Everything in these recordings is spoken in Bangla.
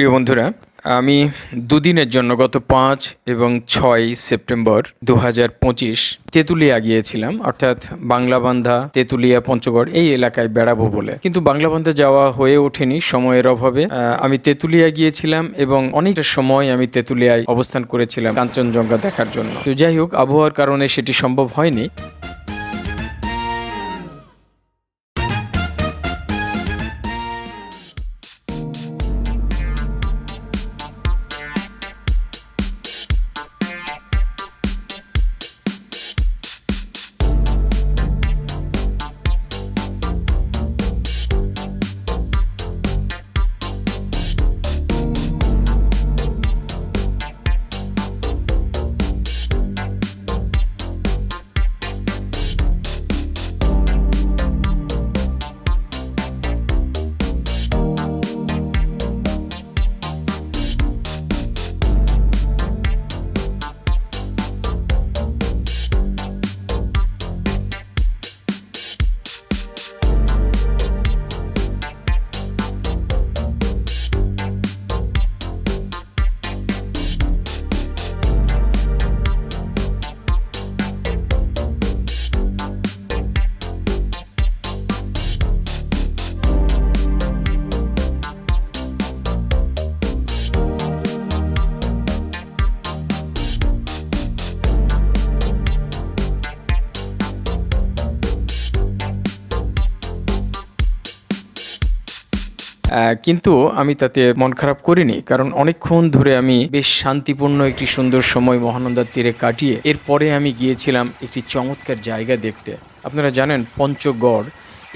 প্রিয় বন্ধুরা, আমি দুদিনের জন্য গত পাঁচ এবং ছয় সেপ্টেম্বর দু হাজার পঁচিশ তেঁতুলিয়া গিয়েছিলাম। অর্থাৎ বাংলাবান্ধা, তেঁতুলিয়া, পঞ্চগড় এই এলাকায় বেড়াবো বলে। কিন্তু বাংলাবান্ধা যাওয়া হয়ে ওঠেনি সময়ের অভাবে। আমি তেঁতুলিয়া গিয়েছিলাম এবং অনেকটা সময় আমি তেঁতুলিয়ায় অবস্থান করেছিলাম কাঞ্চনজঙ্ঘা দেখার জন্য। তো যাই হোক, আবহাওয়ার কারণে সেটি সম্ভব হয়নি। কিন্তু আমি তাতে মন খারাপ করিনি, কারণ অনেকক্ষণ ধরে আমি বেশ শান্তিপূর্ণ একটি সুন্দর সময় মহানন্দার তীরে কাটিয়ে এরপরে আমি গিয়েছিলাম একটি চমৎকার জায়গা দেখতে। আপনারা জানেন পঞ্চগড়,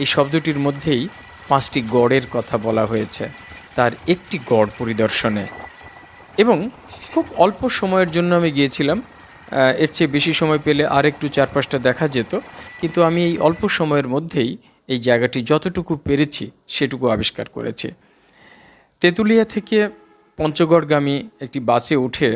এই শব্দটির মধ্যেই পাঁচটি গড়ের কথা বলা হয়েছে, তার একটি গড় পরিদর্শনে। এবং খুব অল্প সময়ের জন্য আমি গিয়েছিলাম এর চেয়ে বেশি সময় পেলে আর একটু চারপাশটা দেখা যেত, কিন্তু আমি এই অল্প সময়ের মধ্যেই এই জায়গাটি যতটুকু পেরেছি সেটুকু আবিষ্কার করেছি। তেঁতুলিয়া থেকে পঞ্চগড়গামী একটি বাসে উঠে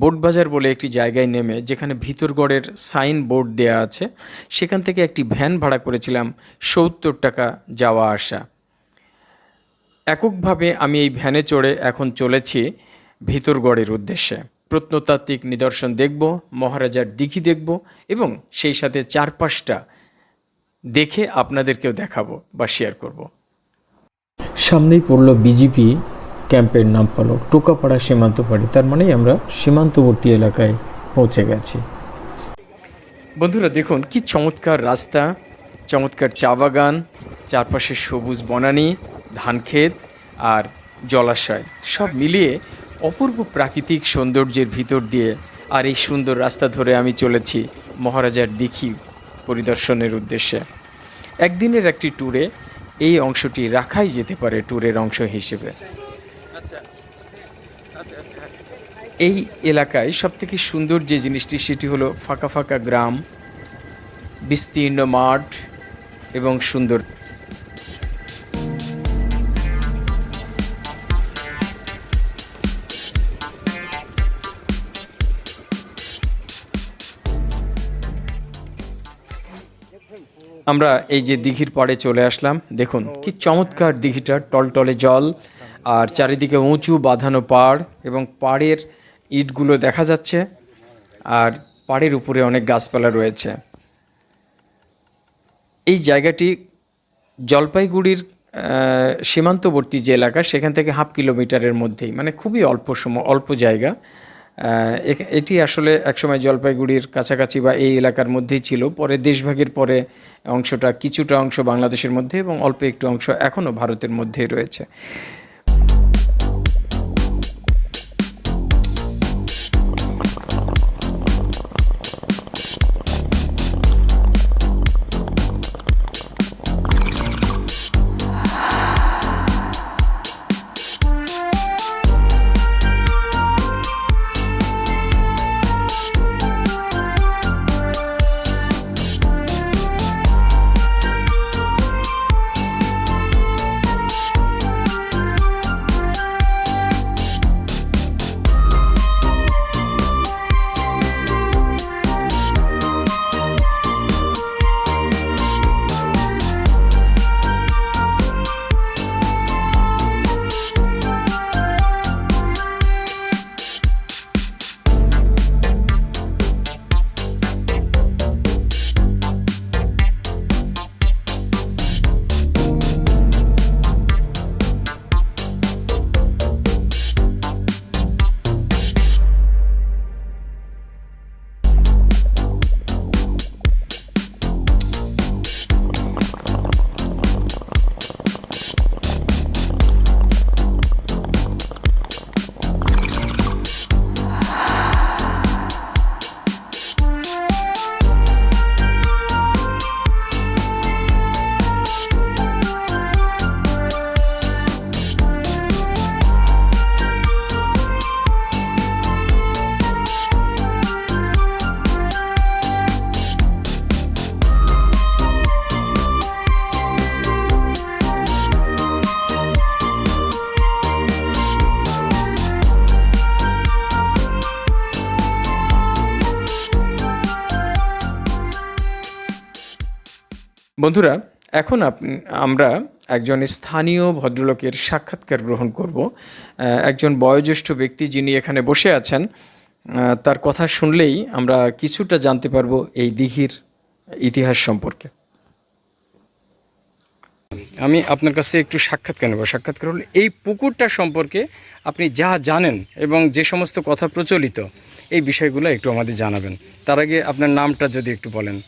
বোটবাজার বলে একটি জায়গায় নেমে যেখানে ভিতরগড়ের সাইন বোর্ড দেয়া আছে, সেখান থেকে একটি ভ্যান ভাড়া করেছিলাম সত্তর টাকা যাওয়া আসা। এককভাবে আমি এই ভ্যানে চড়ে এখন চলেছি ভিতরগড়ের উদ্দেশ্যে। প্রত্নতাত্ত্বিক নিদর্শন দেখব, মহারাজার দিঘি দেখব এবং সেই সাথে চারপাশটা দেখে আপনাদেরকেও দেখাবো বা শেয়ার করব। সামনেই পড়ল বিজেপি ক্যাম্পের নাম ফলক টোকাপাড়া সীমান্ত পাড়ি তার মানেই আমরা সীমান্তবর্তী এলাকায় পৌঁছে গেছি। বন্ধুরা দেখুন কি চমৎকার রাস্তা চমৎকার চা বাগান চারপাশে সবুজ বনানী ধানক্ষেত আর জলাশয়। সব মিলিয়ে অপূর্ব প্রাকৃতিক সৌন্দর্যের ভিতর দিয়ে আর এই সুন্দর রাস্তা ধরে আমি চলেছি মহারাজার দিঘি পরিদর্শনের উদ্দেশ্যে। একদিনের একটি ট্যুরে এই অংশটি রাখাই যেতে পারে ট্যুরের অংশ হিসেবে। এই এলাকায় সবথেকে সুন্দর যে জিনিসটি সেটি হলো ফাঁকা ফাঁকা গ্রাম বিস্তীর্ণ মাঠ এবং সুন্দর আমরা এই যে দিঘির পাড়ে চলে আসলাম, দেখুন কি চমৎকার দিঘিটা, টলটলে জল আর চারিদিকে উঁচু বাঁধানো পাড় এবং পাড়ের ইটগুলো দেখা যাচ্ছে আর পাড়ের উপরে অনেক গাছপালা রয়েছে। এই জায়গাটি জলপাইগুড়ির সীমান্তবর্তী যে এলাকা, সেখান থেকে হাফ কিলোমিটারের মধ্যেই মানে খুবই অল্প সময়, অল্প জায়গা। এটি আসলে একসময় জলপাইগুড়ির কাছাকাছি বা এই এলাকার মধ্যেই ছিল। পরে দেশভাগের পরে অংশটা কিছুটা অংশ বাংলাদেশের মধ্যে এবং অল্প একটু অংশ এখনও ভারতের মধ্যেই রয়েছে। বন্ধুরা এখন আপ- আমরা একজন স্থানীয় ভদ্রলোকের সাক্ষাৎকার গ্রহণ করব। একজন বয়োজ্যেষ্ঠ ব্যক্তি যিনি এখানে বসে আছেন তার কথা শুনলেই আমরা কিছুটা জানতে পারব এই দিঘির ইতিহাস সম্পর্কে। আমি আপনার কাছে একটু সাক্ষাৎকার নেব। সাক্ষাৎকার হলে এই পুকুরটা সম্পর্কে আপনি যা জানেন এবং যে সমস্ত কথা প্রচলিত এই বিষয়গুলো একটু আমাদের জানাবেন। তার আগে আপনার নামটা যদি একটু বলেন।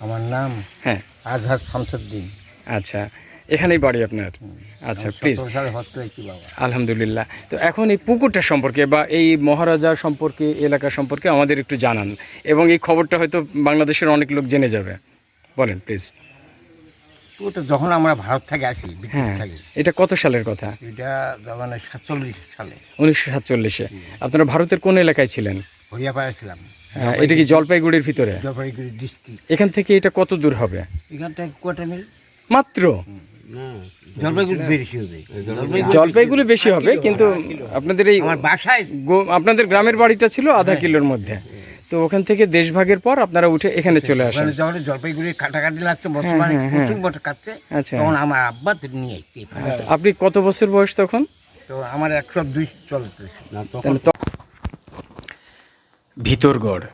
আমার নাম হ্যাঁ। আজহার শামসুদ্দিন আচ্ছা এখানেই বাড়ি আপনার? আচ্ছা প্লিজ আলহামদুলিল্লাহ। তো এখন এই পুকুরটা সম্পর্কে বা এই মহারাজা সম্পর্কে এলাকা সম্পর্কে আমাদের একটু জানান। এবং এই খবরটা হয়তো বাংলাদেশের অনেক লোক জেনে যাবে। বলেন প্লিজ ওটা যখন আমরা ভারত থেকে আসি ব্রিটিশ হ্যাঁ। থেকে। এটা কত সালের কথা? এটা মানে সাতচল্লিশ সালে। উনিশশো সাতচল্লিশে। আপনারা ভারতের কোন এলাকায় ছিলেন? হরিয়াপাড়া ছিলাম। এটা কি জলপাইগুড়ির ভিতরে? জলপাইগুড়ি ডিস্ট্রিক্ট। এখান থেকে এটা কত দূর হবে? এখান থেকে মিল। মাত্র? জলপাইগুড়ি বেশি হবে। জলপাইগুড়ি বেশি হবে কিন্তু আপনাদের এই বাসায় আপনাদের গ্রামের বাড়িটা ছিল আধা কিলোর মধ্যে। তো ওখান থেকে দেশভাগের পর আপনারা উঠে এখানে চলে আসেন। যখন জলপাইগুড়ি কাটাকাটি লাগছে বর্তমানে হ্যাঁ, হ্যাঁ। প্রচুর বছর কাটছে আচ্ছা। তখন আমার আব্বা নিয়ে। আচ্ছা আপনি কত বছর বয়স তখন? তো আমার একশো দুই চলতেছে। ভিতরগড়।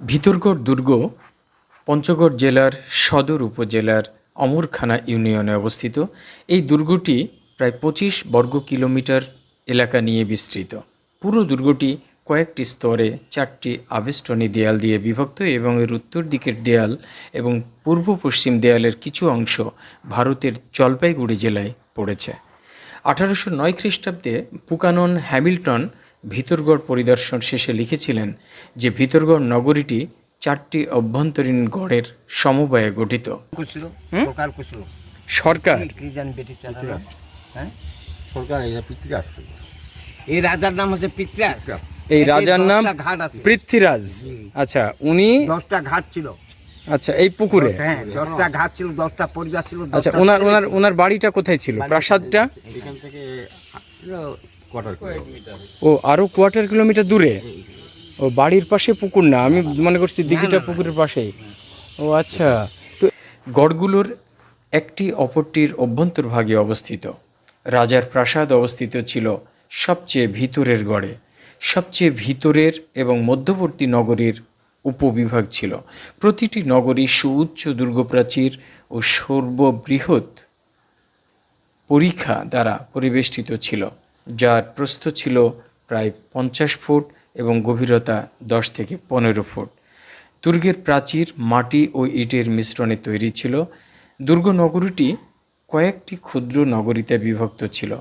ভিতরগড় দুর্গ পঞ্চগড় জেলার সদর উপজেলার অমরখানা ইউনিয়নে অবস্থিত। এই দুর্গটি প্রায় পঁচিশ বর্গ কিলোমিটার এলাকা নিয়ে বিস্তৃত। পুরো দুর্গটি কয়েকটি স্তরে চারটি আবেষ্টনী দেয়াল দিয়ে বিভক্ত এবং এর উত্তর দিকের দেয়াল এবং পূর্ব পশ্চিম দেয়ালের কিছু অংশ ভারতের জলপাইগুড়ি জেলায় পড়েছে। আঠারোশো নয় খ্রিস্টাব্দে পুকানন হ্যামিল্টন ভিতরগড় পরিদর্শন শেষে লিখেছিলেন যে ভিতরগড় নগরীটি চারটি অভ্যন্তরীণ গড়ের সমবায়ে গঠিত। সরকার হ্যাঁ? সরকার এই রাজার নাম হচ্ছে পিতৃরাজ এই রাজার নাম ঘাট আছে। পৃথ্বীরাজ। আচ্ছা উনি দশটা ঘাট ছিল। আচ্ছা এই পুকুরে? হ্যাঁ দশটা ঘাট ছিল দশটা পরিবার ছিল আচ্ছা ওনার ওনার ওনার বাড়িটা কোথায় ছিল? প্রাসাদটা? এখান থেকে ও আরও কোয়ার্টার কিলোমিটার দূরে? ও বাড়ির পাশে পুকুর না আমি মনে করছি দিঘিটা পুকুরের পাশেই ও আচ্ছা। তো গড়গুলোর একটি অপরটির অভ্যন্তরভাগে অবস্থিত। রাজার প্রাসাদ অবস্থিত ছিল সবচেয়ে ভিতরের গড়ে। সবচেয়ে ভিতরের এবং মধ্যবর্তী নগরীর উপবিভাগ ছিল। প্রতিটি নগরী সুউচ্চ দুর্গপ্রাচীর ও সর্ববৃহৎ পরীক্ষা দ্বারা পরিবেষ্টিত ছিল। যার প্রস্থ ছিল প্রায় পঞ্চাশ ফুট এবং গভীরতা দশ থেকে পনেরো ফুট। দুর্গের প্রাচীর, মাটি ও ইটের মিশ্রণে তৈরি ছিল। দুর্গ নগরীটি কয়েকটি ক্ষুদ্র নগরীতে বিভক্ত ছিল।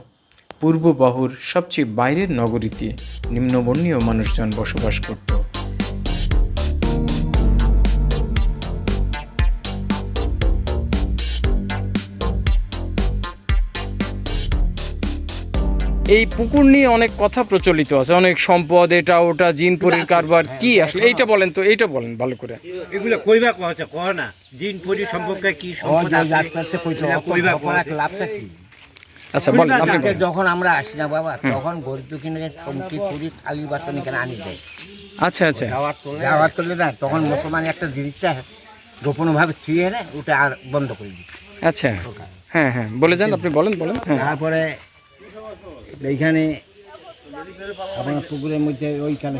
পূর্ব বাহুর সবচেয়ে বাইরের নগরীতে নিম্নবর্ণীয় মানুষজন বসবাস করত। এই পুকুর নিয়ে অনেক কথা প্রচলিত আছে অনেক সম্পদ এটা ওটা জিনপুরের কারবার কি আসলে? এইটা বলেন তো এইটা বলেন ভালো করে। এগুলো কইবা কছে কহ না। দিন পরি সম্পর্কে কি সম্পদ আছে? কইবা লাভটা কি? আচ্ছা বলেন আপনি যখন আমরা আসি না বাবা তখন গরিব কিনে চমকি পুরি থালি বাসন এখানে আনি দেয়। আচ্ছা আচ্ছা। যাওয়ার করলে? না তখন মুসলমান একটা জিনিসটা গোপনভাবে ছুঁয়ে এনে ওটা আর বন্ধ করে দিই আচ্ছা। হ্যাঁ হ্যাঁ বলে যান আপনি বলেন বলেন। হ্যাঁ। তারপরে এইখানে আপনার পুকুরের মধ্যে ওইখানে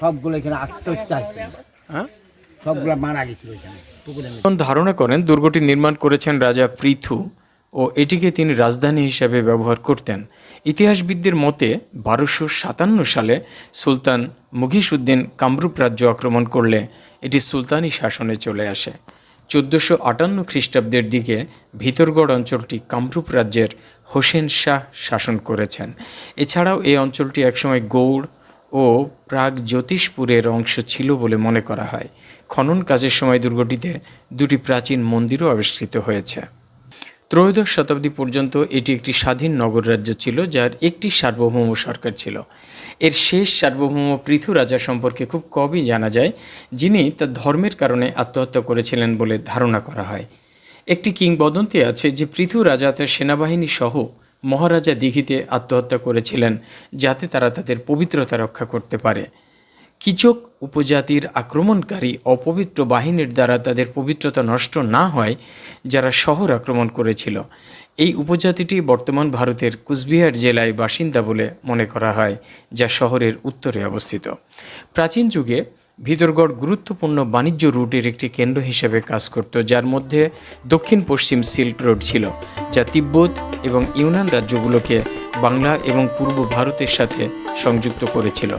সবগুলো এখানে আত্মহত্যা হ্যাঁ? সবগুলো মারা গেছিল পুকুরের মধ্যে। ধারণা করেন দুর্গটি নির্মাণ করেছেন রাজা পৃথু ও এটিকে তিনি রাজধানী হিসাবে ব্যবহার করতেন। ইতিহাসবিদদের মতে বারোশো সাতান্ন সালে সুলতান মুঘিসুদ্দিন কামরূপ রাজ্য আক্রমণ করলে এটি সুলতানি শাসনে চলে আসে। চোদ্দোশো আটান্ন খ্রিস্টাব্দের দিকে ভিতরগড় অঞ্চলটি কামরূপ রাজ্যের হোসেন শাহ শাসন করেছেন। এছাড়াও এই অঞ্চলটি একসময় গৌড় ও প্রাগ জ্যোতিষপুরের অংশ ছিল বলে মনে করা হয়। খনন কাজের সময় দুর্গটিতে দুটি প্রাচীন মন্দিরও আবিষ্কৃত হয়েছে। ত্রয়োদশ শতাব্দী পর্যন্ত এটি একটি স্বাধীন নগর রাজ্য ছিল, যার একটি সার্বভৌম সরকার ছিল। এর শেষ সার্বভৌম পৃথু রাজা সম্পর্কে খুব কমই জানা যায়, যিনি তার ধর্মের কারণে আত্মহত্যা করেছিলেন বলে ধারণা করা হয়। একটি কিংবদন্তি আছে যে পৃথু রাজা তার সেনাবাহিনী সহ মহারাজা দিঘিতে আত্মহত্যা করেছিলেন, যাতে তারা তাদের পবিত্রতা রক্ষা করতে পারে। কিচক উপজাতির আক্রমণকারী অপবিত্র বাহিনীর দ্বারা তাদের পবিত্রতা নষ্ট না হয়, যারা শহর আক্রমণ করেছিল। এই উপজাতিটি বর্তমান ভারতের কুচবিহার জেলায় বাসিন্দা বলে মনে করা হয়, যা শহরের উত্তরে অবস্থিত। প্রাচীন যুগে ভিতরগড় গুরুত্বপূর্ণ বাণিজ্য রুটের একটি কেন্দ্র হিসেবে কাজ করত, যার মধ্যে দক্ষিণ পশ্চিম সিল্ক রোড ছিল, যা তিব্বত এবং ইউনান রাজ্যগুলোকে বাংলা এবং পূর্ব ভারতের সাথে সংযুক্ত করেছিল।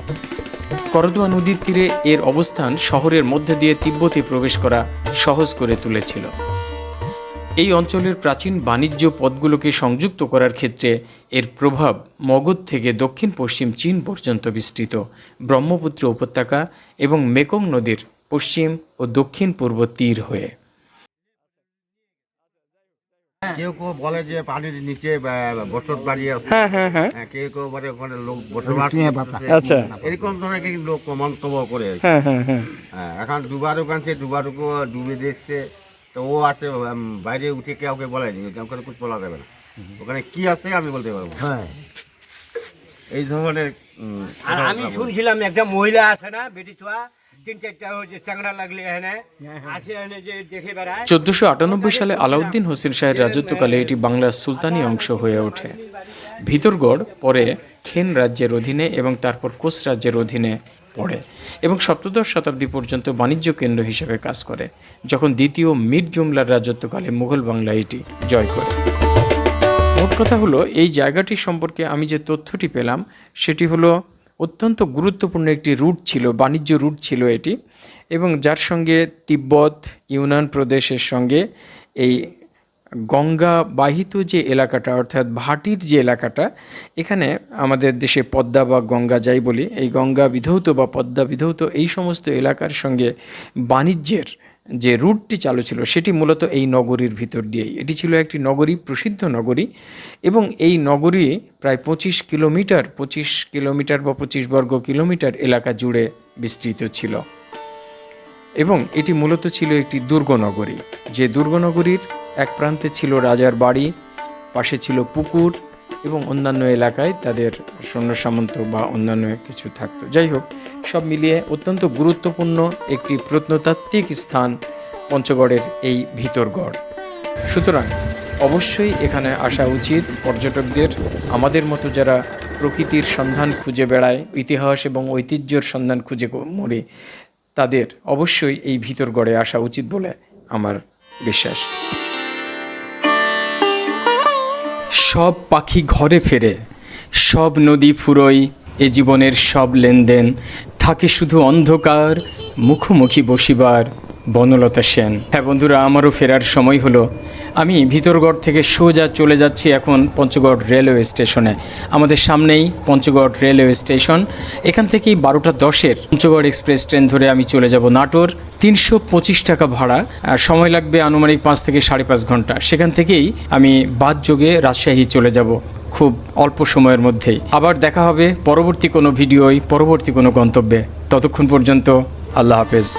করদোয়া নদীর তীরে এর অবস্থান শহরের মধ্যে দিয়ে তিব্বতে প্রবেশ করা সহজ করে তুলেছিল। এই অঞ্চলের প্রাচীন বাণিজ্য পথগুলোকে সংযুক্ত করার ক্ষেত্রে এর প্রভাব মগধ থেকে দক্ষিণ পশ্চিম চীন পর্যন্ত বিস্তৃত। ব্রহ্মপুত্র উপত্যকা এবং মেকং নদীর পশ্চিম ও দক্ষিণ পূর্ব তীর হয়ে। কেউ কেউ বলে যে পানির নিচে বসত বাড়ি আছে। হ্যাঁ হ্যাঁ হ্যাঁ। হ্যাঁ, কেউ কেউ বলে ওখানে লোক বসবাস। আচ্ছা। এরকম ধরনের কিছু লোক মন্তব্য করে হ্যাঁ হ্যাঁ হ্যাঁ। হ্যাঁ, এখন দুবার ওখানে দুবারকে ডুবে দেখছে। তো ও আছে বাইরে উঠে কাউকে বলেনি ওখানে কুছ বলা যাবে না। ওখানে কি আছে আমি বলতে পারব হ্যাঁ। এই ধরনের আর আমি শুনছিলাম একটা মহিলা আছে না বেটি ছোয়া তিন চারটা ওই যে চ্যাংড়া লাগলে এখানে আসে এখানে যে দেখে বেড়ায়। চোদ্দশো আটানব্বই সালে আলাউদ্দিন হোসেন শাহের রাজত্বকালে এটি বাংলার সুলতানি অংশ হয়ে ওঠে। ভিতরগড় পরে খেন রাজ্যের অধীনে এবং তারপর কোচ রাজ্যের অধীনে পড়ে এবং সপ্তদশ শতাব্দী পর্যন্ত বাণিজ্য কেন্দ্র হিসেবে কাজ করে যখন দ্বিতীয় মির জুমলার রাজত্বকালে মুঘল বাংলা এটি জয় করে। মোট কথা হলো এই জায়গাটি সম্পর্কে আমি যে তথ্যটি পেলাম সেটি হলো অত্যন্ত গুরুত্বপূর্ণ একটি রুট ছিল, বাণিজ্য রুট ছিল এটি, এবং যার সঙ্গে তিব্বত, ইউনান প্রদেশের সঙ্গে এই গঙ্গা বাহিত যে এলাকাটা, অর্থাৎ ভাটির যে এলাকাটা, এখানে আমাদের দেশে পদ্মা বা গঙ্গা যাই বলি, এই গঙ্গা বিধৌত বা পদ্মা বিধৌত এই সমস্ত এলাকার সঙ্গে বাণিজ্যের যে রুটটি চালু ছিল, সেটি মূলত এই নগরীর ভিতর দিয়েই। এটি ছিল একটি নগরী, প্রসিদ্ধ নগরী এবং এই নগরী প্রায় পঁচিশ কিলোমিটার পঁচিশ কিলোমিটার বা পঁচিশ বর্গ কিলোমিটার এলাকা জুড়ে বিস্তৃত ছিল এবং এটি মূলত ছিল একটি দুর্গনগরী যে দুর্গনগরীর এক প্রান্তে ছিল রাজার বাড়ি, পাশে ছিল পুকুর এবং অন্যান্য এলাকায় তাদের সৈন্য সামন্ত বা অন্যান্য কিছু থাকতো। যাই হোক সব মিলিয়ে অত্যন্ত গুরুত্বপূর্ণ একটি প্রত্নতাত্ত্বিক স্থান পঞ্চগড়ের এই ভিতরগড় সুতরাং, অবশ্যই এখানে আসা উচিত। পর্যটকদের, আমাদের মতো যারা প্রকৃতির সন্ধান খুঁজে বেড়ায়, ইতিহাস এবং ঐতিহ্যের সন্ধান খুঁজে মরে, তাদের অবশ্যই এই ভিতরগড়ে আসা উচিত বলে আমার বিশ্বাস। সব পাখি ঘরে ফেরে। সব নদী ফুরোয়, এ জীবনের সব লেনদেন। থাকে শুধু অন্ধকার, মুখোমুখি বসিবার। বনলতা সেন। হ্যাঁ বন্ধুরা, আমারও ফেরার সময় হলো। আমি ভিতরগড় থেকে সোজা চলে যাচ্ছি এখন পঞ্চগড় রেলওয়ে স্টেশনে। আমাদের সামনেই পঞ্চগড় রেলওয়ে স্টেশন। এখান থেকেই বারোটা দশের পঞ্চগড় এক্সপ্রেস ট্রেন ধরে আমি চলে যাব নাটোর। তিনশো পঁচিশ টাকা ভাড়া সময় লাগবে আনুমানিক পাঁচ থেকে সাড়ে পাঁচ ঘণ্টা। সেখান থেকেই আমি বাদ যোগে রাজশাহী চলে যাব, খুব অল্প সময়ের মধ্যেই। আবার দেখা হবে পরবর্তী কোনো ভিডিওয়, পরবর্তী কোনো গন্তব্যে। ততক্ষণ পর্যন্ত আল্লাহ হাফেজ।